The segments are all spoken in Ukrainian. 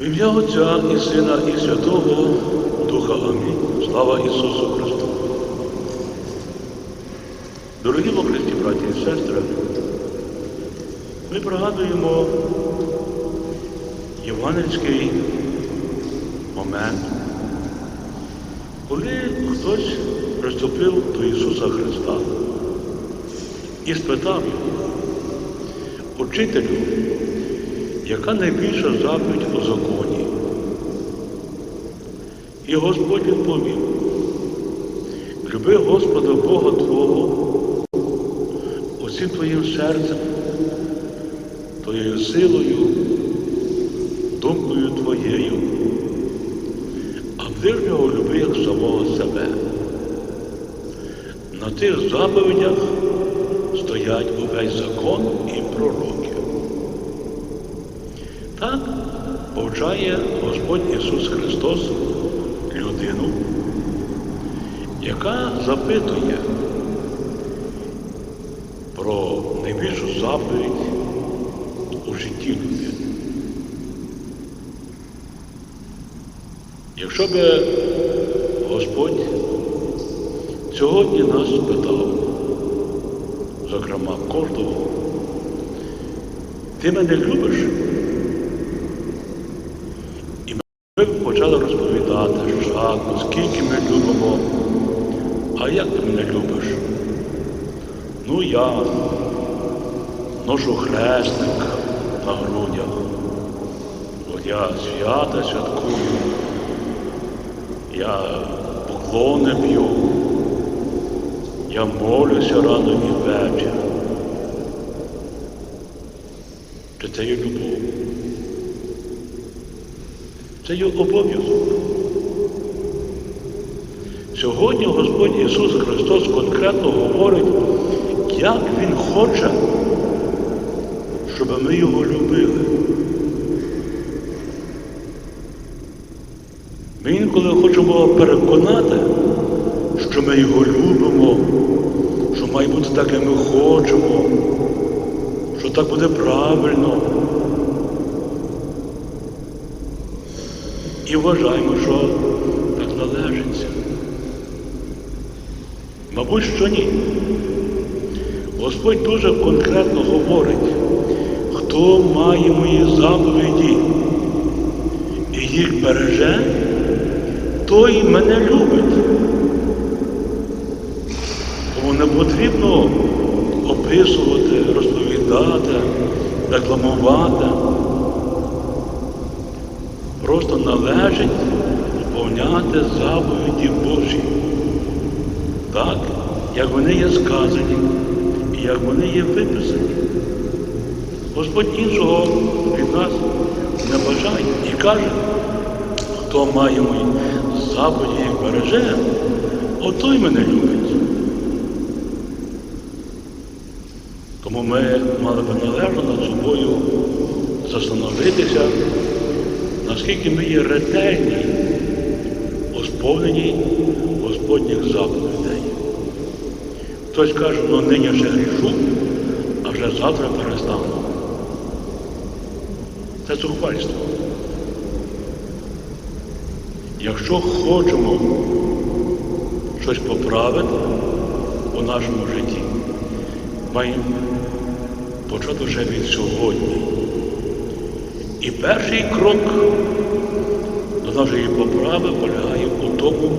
В ім'я Отця і Сина, і Святого Духа Амінь. Слава Ісусу Христу. Дорогі Христі, браті і сестри, ми пригадуємо євангельський момент, коли хтось приступив до Ісуса Христа і спитав його, учителю, яка найбільша заповідь у законі? І Господь відповів, люби Господа Бога Твого усім твоїм серцем, твоєю силою, думкою твоєю, а ближнього люби як самого себе. На тих заповідях стоять увесь закон і пророки. Так повчає Господь Ісус Христос людину, яка запитує про найбільшу заповідь у житті людини. Якщо би Господь сьогодні нас спитав, зокрема кожного, ти мене любиш? Ми почали розповідати, що скільки ми любимо, а як ти мене любиш? Ну я ношу хрестик на грудях, от я свята святкую, я поклони б'ю, я молюся рано і вечір. Чи це є любов? Це є обов'язок. Сьогодні Господь Ісус Христос конкретно говорить, як Він хоче, щоб ми його любили. Ми інколи хочемо переконати, що ми його любимо, що має бути так, як ми хочемо, що так буде правильно. І вважаємо, що так належиться. Мабуть, що ні. Господь дуже конкретно говорить, хто має мої заповіді і їх береже, той мене любить. Тому не потрібно описувати, розповідати, рекламувати. Просто належить сповняти заповіді Божі. Так, як вони є сказані і як вони є виписані. Господь іншого від нас не бажає і каже, хто має мої заповіді і береже, отой мене любить. Тому ми мали би належно над собою застановитися, наскільки ми є ретельні у сповненні Господніх заповідей. Хтось каже, ну нині ще грішу, а вже завтра перестану. Це зухвальство. Якщо хочемо щось поправити у нашому житті, маємо почати вже від сьогодні. І перший крок до нашої поправи полягає у тому,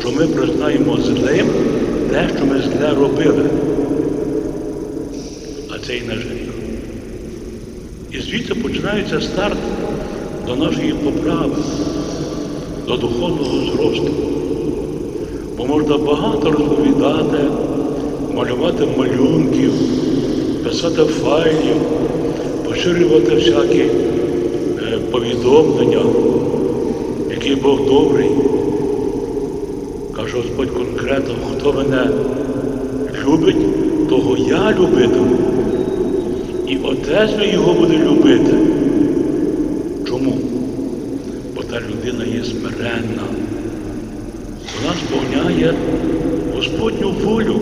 що ми признаємо злим те, що ми зле робили. А це і наш гріх. І звідси починається старт до нашої поправи, до духовного зросту. Бо можна багато розповідати, малювати малюнків, писати файлів, поширювати всякі повідомлення, який Бог добрий. Каже Господь конкретно, хто мене любить, того я любитиму. І Отець його буде любити. Чому? Бо та людина є смиренна. Вона сповняє Господню волю.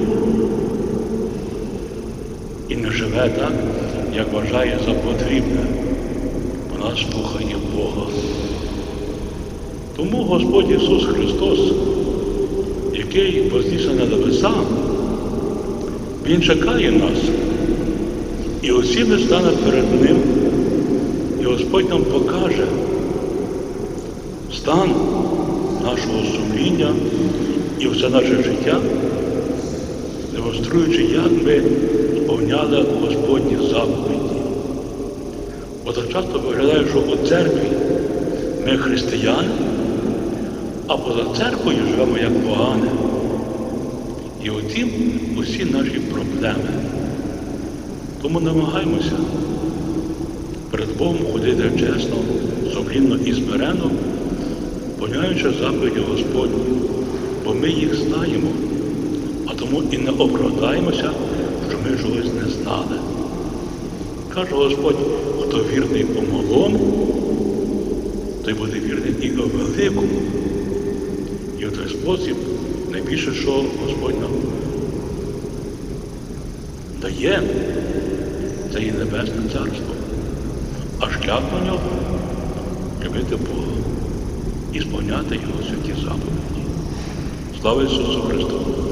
І не живе так, як вважає за потрібне. Вона слухає Бога. Тому Господь Ісус Христос, який вознісся на небеса, Він чекає нас. І усі ми станемо перед Ним, і Господь нам покаже стан нашого сумління і все наше життя, демонструючи, як ми сповняли Господні заповіді. Бо так часто виглядає, що у церкві ми християни, а поза церквою живемо як погане. І отім усі наші проблеми. Тому намагаємося перед Богом ходити чесно, сумлінно і смиренно, поняючи заповіді Господні, бо ми їх знаємо, а тому і не оправдаємося, що ми чогось не знали. Каже Господь, хто вірний по малому, той буде вірний і у великому. І в той спосіб найбільше, що Господь нам дає, це і Небесне Царство. А шлях до нього любити Бога і сповняти Його святі заповіді. Слава Ісусу Христу!